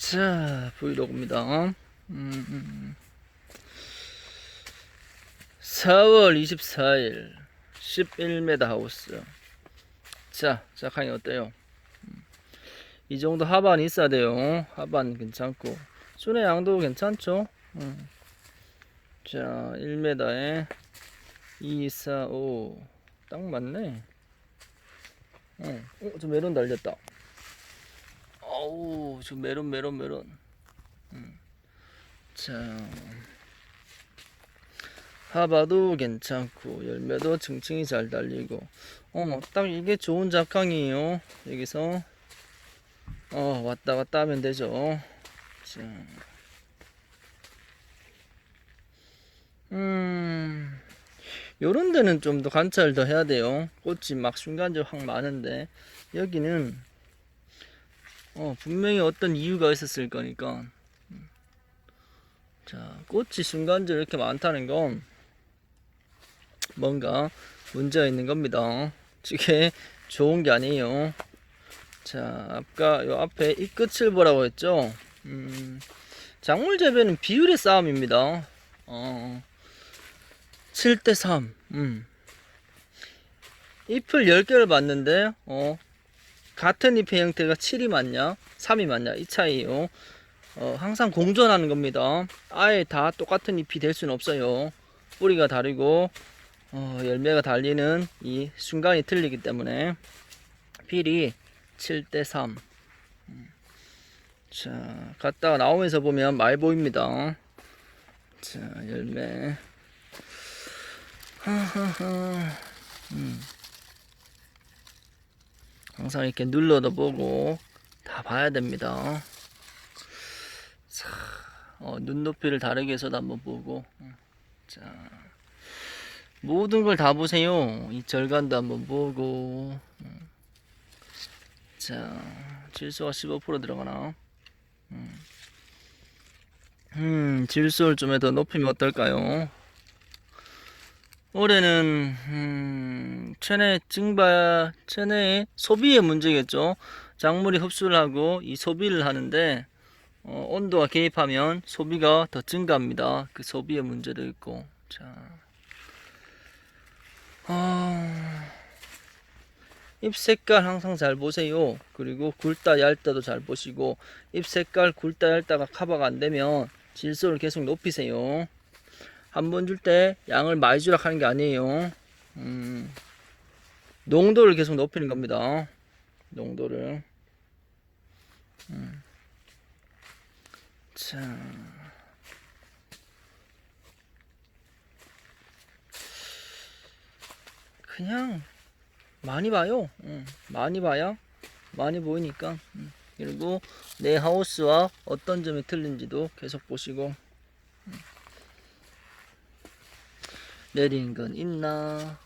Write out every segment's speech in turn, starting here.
자, 브이로그입니다. 음, 음. 4월 24일 11m 하우스. 자, 작황이 어때요? 음. 이 정도 하반이 있어야 돼요. 하반 괜찮고. 순의 양도 괜찮죠? 음. 자, 1m에 2, 4, 5. 딱 맞네. 어, 어, 저 메론 달렸다. 어우, 저 메론, 메론, 메론. 음. 자, 하바도 괜찮고, 열매도 층층이 잘 달리고, 어, 딱 이게 좋은 작황이에요. 여기서, 어, 왔다 갔다 하면 되죠. 자, 음, 요런 데는 좀 더 관찰 더 해야 돼요. 꽃이 막 순간적으로 확 많은데, 여기는 어, 분명히 어떤 이유가 있었을 거니까. 음. 자, 꽃이 순간적으로 이렇게 많다는 건 뭔가 문제가 있는 겁니다. 이게 좋은 게 아니에요. 자, 아까 요 앞에 이 끝을 보라고 했죠? 음, 작물 재배는 비율의 싸움입니다. 어, 7대3. 음. 잎을 10개를 봤는데, 어, 같은 잎의 형태가 7이 맞냐 3이 맞냐 이 차이요. 어, 항상 공존하는 겁니다. 아예 다 똑같은 잎이 될 수는 없어요. 뿌리가 다르고 어, 열매가 달리는 이 순간이 틀리기 때문에 필이 7대3 자 갔다가 나오면서 보면 많이 보입니다. 자 열매. 하하하. 음. 항상 이렇게 눌러도 보고 다 봐야 됩니다. 자, 어, 눈높이를 다르게 해서도 한번 보고. 음, 자, 모든 걸 다 보세요. 이 절간도 한번 보고. 음. 자, 질소가 15% 들어가나? 음, 음 질소를 좀 더 높이면 어떨까요? 올해는 음, 체내 증발, 체내의 소비의 문제겠죠. 작물이 흡수를 하고 이 소비를 하는데 어, 온도가 개입하면 소비가 더 증가합니다. 그 소비의 문제도 있고. 자, 아, 잎 색깔 항상 잘 보세요. 그리고 굵다 얇다도 잘 보시고 잎 색깔 굵다 얇다가 커버가 안 되면 질소를 계속 높이세요. 한 번 줄 때 양을 많이 주라 하는 게 아니에요. 음, 농도를 계속 높이는 겁니다. 농도를. 음. 자. 그냥 많이 봐요. 음, 많이 봐야 많이 보이니까. 음. 그리고 내 하우스와 어떤 점이 틀린지도 계속 보시고. 내린 건 있나,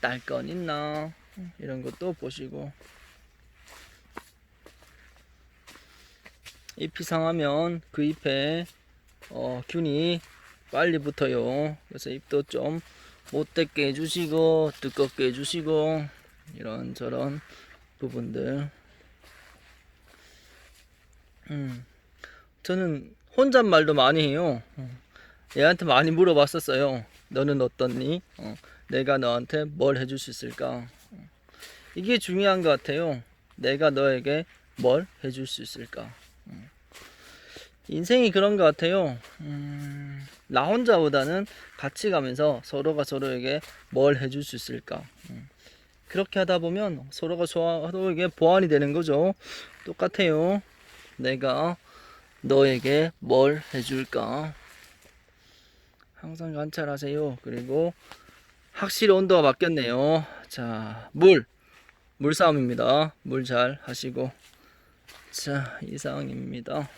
딸 건 있나, 이런 것도 보시고. 잎이 상하면 그 잎에 어, 균이 빨리 붙어요. 그래서 잎도 좀 못되게 해주시고, 두껍게 해주시고, 이런 저런 부분들. 음, 저는 혼잣말도 많이 해요. 얘한테 많이 물어봤었어요. 너는 어떻니? 어, 내가 너한테 뭘 해줄 수 있을까? 어, 이게 중요한 것 같아요. 내가 너에게 뭘 해줄 수 있을까? 어. 인생이 그런 것 같아요. 음, 나 혼자보다는 같이 가면서 서로가 서로에게 뭘 해줄 수 있을까? 음, 그렇게 하다 보면 서로가 서로에게 보완이 되는 거죠. 똑같아요. 내가 너에게 뭘 해줄까? 항상 관찰하세요. 그리고 확실히 온도가 바뀌었네요. 자, 물. 물 싸움입니다. 물 잘 하시고. 자, 이상입니다.